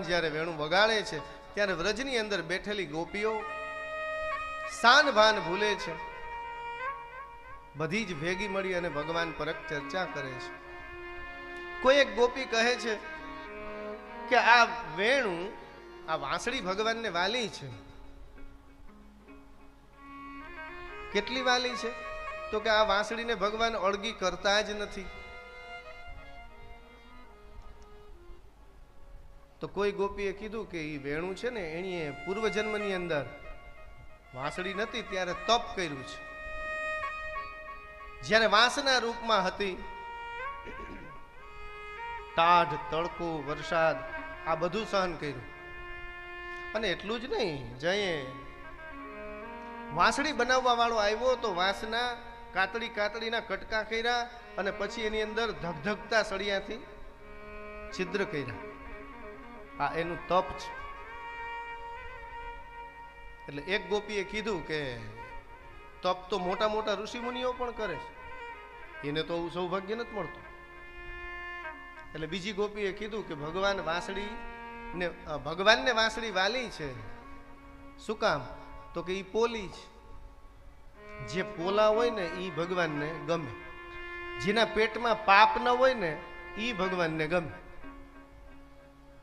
જ્યારે વેણું વગાડે છે, ત્યારે વ્રજની અંદર બેઠેલી ગોપીઓ સાન ભાન ભૂલે છે. બધી જ ભેગી મળી અને ભગવાન પરક ચર્ચા કરે છે. કોઈ એક ગોપી કહે છે કે આ વેણું, આ વાંસળી ભગવાનને વાલી છે. કેટલી વાલી છે? તો કે આ વાંસળીને ભગવાન અળગી કરતા જ નથી. તો કોઈ ગોપીએ કીધું કે એ વેણું છે ને, એણીએ પૂર્વજન્મની અંદર વાંસળી નથી ત્યારે તપ કર્યું છે. જ્યારે વાંસના રૂપમાં હતી ટાઢ તડકો, વરસાદ, આ બધું સહન કર્યું. અને એટલું જ નહીં, જઈએ. વાંસળી બનાવવા વાળો આવ્યો તો વાંસના કાતડી કાતડીના કટકા કર્યા અને પછી એની અંદર ધગધગતા સળિયાથી છિદ્ર કર્યા. આ એનું તપ છે. એટલે એક ગોપીએ કીધું કે તપ તો મોટા મોટા ઋષિમુનિઓ પણ કરે છે. એને તો સૌભાગ્ય નથી મળતું. એટલે બીજી ગોપીએ કીધું કે ભગવાન વાંસળી ને ભગવાનને વાંસળી વાલી છે. શું કામ? તો કે એ પોલી છે. જે પોલા હોય ને એ ભગવાનને ગમે. જેના પેટમાં પાપ ન હોય ને એ ભગવાનને ગમે.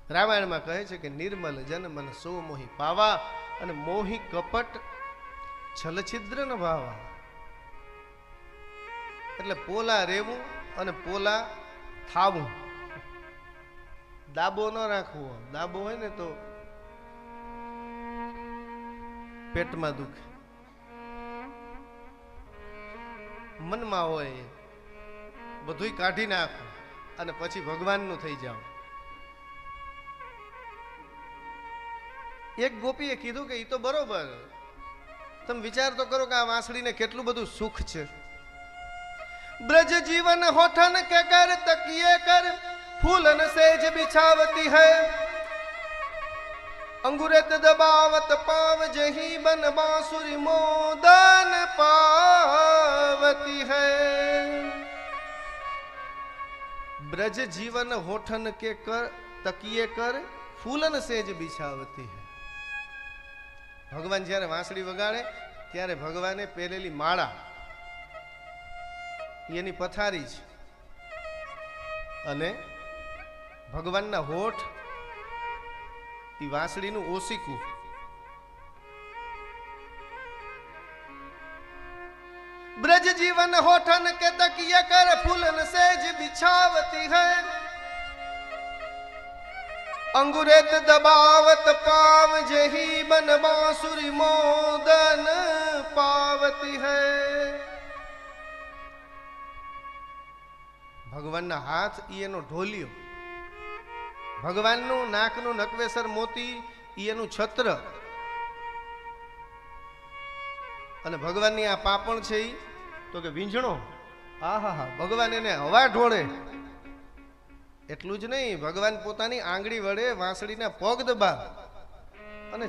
રામાયણમાં કહે છે કે નિર્મલ જન મન સો મોહી પાવા અને મોહી કપટ છલછિદ્ર ન ભાવા. એટલે પોલા રેવું અને પોલા થાવું. દાબો ન રાખવો. દાબો હોય ને તો પેટમાં દુખે. મનમાં હોય બધુંય કાઢી નાખો અને પછી ભગવાનનું થઈ જાઓ. એક ગોપીએ કીધું કે એ તો બરોબર તમે વિચાર તો કરો કે આ વાંસળીને કેટલું બધું સુખ છે બ્રજ જીવન હોઠન કે કર તકિયે કર ફૂલન સેજ બિછાવતી है અંગુરેત દબાવત પાવ જહી બન બાંસુરી મોદન પાવતી है બ્રજ જીવન હોઠન કે કર તકિયે કર ફૂલન સેજ બિછાવતી है ભગવાન જ્યારે વાંસળી વગાડે, ત્યારે ભગવાને પહેરેલી માળા, એની પથારી છે. અને ભગવાનના હોઠ, એ વાંસળીનું ઓશીકું. બ્રજ જીવન હોઠન કે તકિયા કર ફૂલન સેજ બિછાવતી है અંગુરેત દબાવત પાવ જહી બન બાંસુરી મોદન પાવતી હૈ. ભગવાનના હાથ ઈ એનો ઢોલિયો. ભગવાનનું નાકનું નકવેસર મોતી ઈ એનું છત્ર. અને ભગવાનની આ પાપણ છે ઈ, તો કે વીંઝણો. આહા હા ભગવાન એને હવા ઢોળે. એટલું જ નહીં ભગવાન પોતાની આંગળી વડે વાંસળીના પગ દબા અને